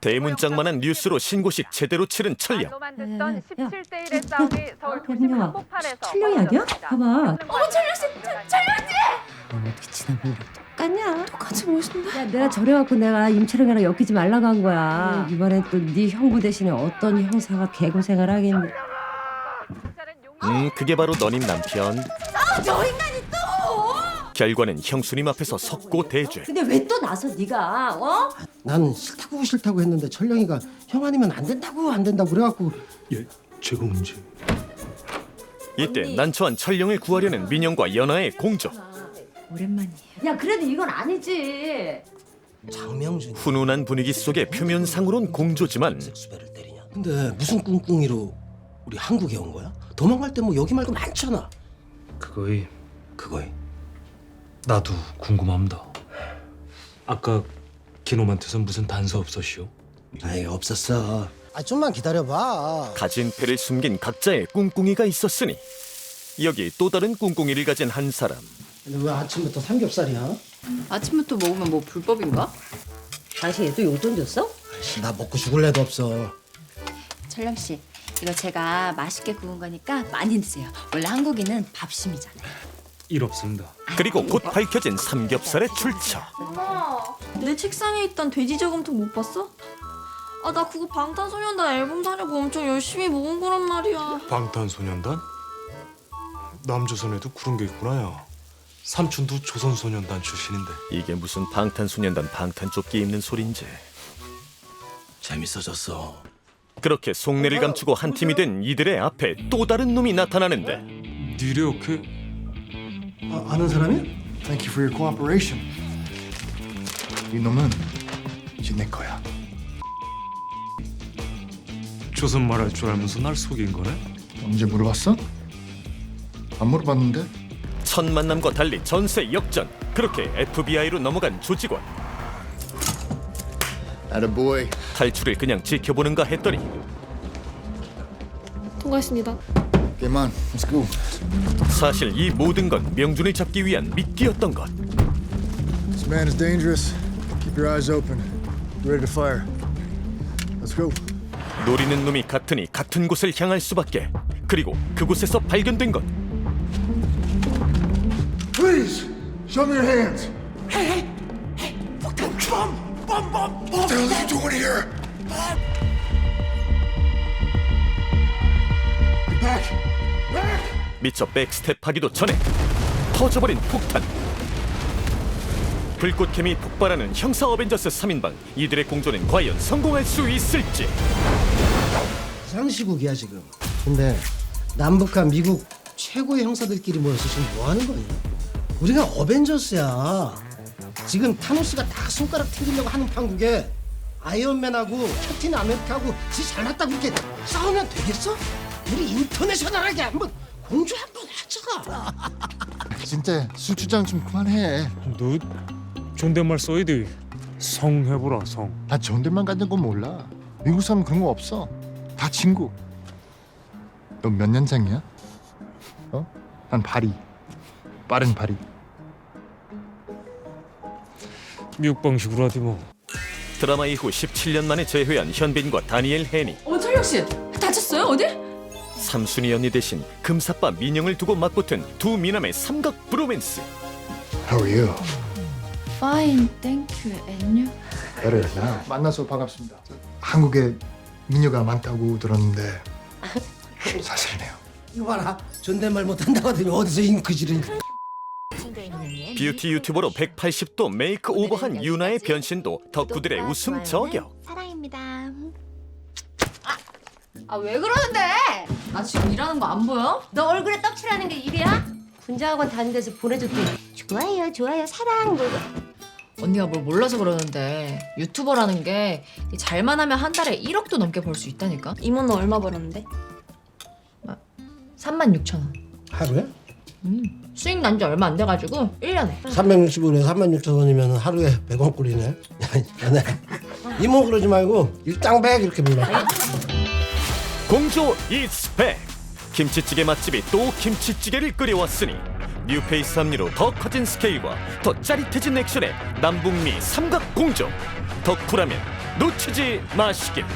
대문짝만한 뉴스로 신고식 제대로 치른 천령. 말로만 야, 야, 듣던 야. 17대 1의 싸움이 서울 도심 야, 한복판에서 천령이 아니야? 벌어졌습니다. 봐봐. 어머 천령 씨, 천령 어떻게 지나보는 거 똑같냐? 똑같이 멋있는데? 야, 내가 저래갖고 내가 임철영이랑 엮이지 말라고 한 거야. 이번엔 또 네 형부 대신에 어떤 형사가 개고생을 하겠니? 음, 그게 바로 너님 남편. 저 인간이 또! 결과는 형수님 앞에서 석고 대죄. 근데 왜 또 나서 네가 어? 나는 싫다고 싫다고 했는데 철령이가 형 아니면 안 된다고 안 된다고 그래갖고 예, 제가 문제. 이때 난처한 천령을 구하려는 민영과 연하의 공조. 오랜만이야. 야, 그래도 이건 아니지. 장명준 훈훈한 분위기 속에 표면상으론 공조지만 수배를 때리냐 근데 무슨 꿍꿍이로 우리 한국에 온 거야? 도망갈 때 뭐 여기 말고 많잖아 그거이 그거에 나도 궁금합니다. 아까 기놈한테선 무슨 단서 없었시오? 아이 없었어 아 좀만 기다려봐 가진 패를 숨긴 각자의 꿍꿍이가 있었으니 여기 또 다른 꿍꿍이를 가진 한 사람. 근데 왜 아침부터 삼겹살이야? 아침부터 먹으면 뭐 불법인가? 당신이 또 용돈 줬어? 나 먹고 죽을 애도 없어 철령 씨, 이거 제가 맛있게 구운 거니까 많이 드세요. 원래 한국인은 밥심이잖아요. 일 없습니다. 그리고 곧 밝혀진 삼겹살의 출처. 엄마, 내 책상에 있던 돼지 저금통 못 봤어? 아, 나 그거 방탄소년단 앨범 사려고 엄청 열심히 모은 거란 말이야. 방탄소년단? 남조선에도 그런 게 있구나요. 삼촌도 조선소년단 출신인데. 이게 무슨 방탄소년단 방탄조끼 입는 소린지. 재밌어졌어 그렇게 속내를 감추고 한 팀이 된 이들의 앞에 또 다른 놈이 나타나는데 니레오케 아, 아는 사람이? Thank you for your cooperation. 이 놈은 이제 내 거야. 조선 말할 줄 알면서 날 속인 거네? 언제 물어봤어? 안 물어봤는데. 첫 만남과 달리 전세 역전. 그렇게 FBI로 넘어간 조직원. Attaboy. 탈출을 그냥 지켜보는가 했더니 통과했습니다. Game on. Let's go. 사실 이 모든 건 명준을 잡기 위한 미끼였던 것. This man is dangerous. Keep your eyes open. Get ready to fire. Let's go. 노리는 놈이 같으니 같은 곳을 향할 수밖에. 그리고 그곳에서 발견된 것. Please, show me your hands. Hey, hey, hey! Fucking Trump! Bum, bum, bum! What the hell are you doing here? Get 미처 백스텝하기도 전에 터져버린 폭탄. 불꽃캠이 폭발하는 형사 어벤져스 3인방. 이들의 공조는 과연 성공할 수 있을지. 상시국이야 지금 근데 남북과 미국 최고의 형사들끼리 모여서 지금 뭐 하는 거니? 우리가 어벤져스야 지금 타노스가 다 손가락 튕기려고 하는 판국에 아이언맨하고 캡틴 아메리카하고 지 잘났다고 이렇게 싸우면 되겠어? 우리 인터내셔널하게 한번 공조 한번 하자 진짜 술 주장 좀 그만해. 너 존댓말 써야 돼. 성 해보라 성. 나 존댓말 갖는 건 몰라. 미국 사람 그런 거 없어. 다 친구. 너 몇 년생이야? 어? 난 파리. 빠른 파리. 미국 방식으로 하디 뭐. 드라마 이후 17년 만에 재회한 현빈과 다니엘 해니. 어, 철령 씨, 다쳤어요? 어디? 삼순이 언니 대신 금사빠 민영을 두고 맞붙은 두 미남의 삼각 브로맨스. How are you? Fine, thank you, and you? better now. 만나서 반갑습니다. 한국에 미녀가 많다고 들었는데 사실이네요. 이거 봐라 존댓말 하더니 어디서 잉크질을 뷰티 유튜버로 180도 메이크 오버한 유나의 변신도 덕후들의 웃음 저격. 사랑입니다. 아, 왜 그러는데? 나 지금 일하는 거 안 보여? 너 얼굴에 떡칠하는 게 일이야? 군자학원 다닌 데서 보내줬더니 좋아요, 좋아요, 사랑 뭐 언니가 뭘 몰라서 그러는데 유튜버라는 게 잘만 하면 한 달에 1억도 넘게 벌 수 있다니까? 이모는 얼마 벌었는데? 3만 6천 원. 하루에? 수익 난 지 얼마 안 돼가지고 1년에. 360원에 3만 6천 원이면 하루에 100원 꼴이네. 야, 연애. 이모 그러지 말고 일당백 이렇게 불러. 공조 백. 김치찌개 맛집이 또 김치찌개를 끓여왔으니 뉴페이스 합리로 더 커진 스케일과 더 짜릿해진 액션의 남북미 삼각 공조. 덕후라면 놓치지 마시길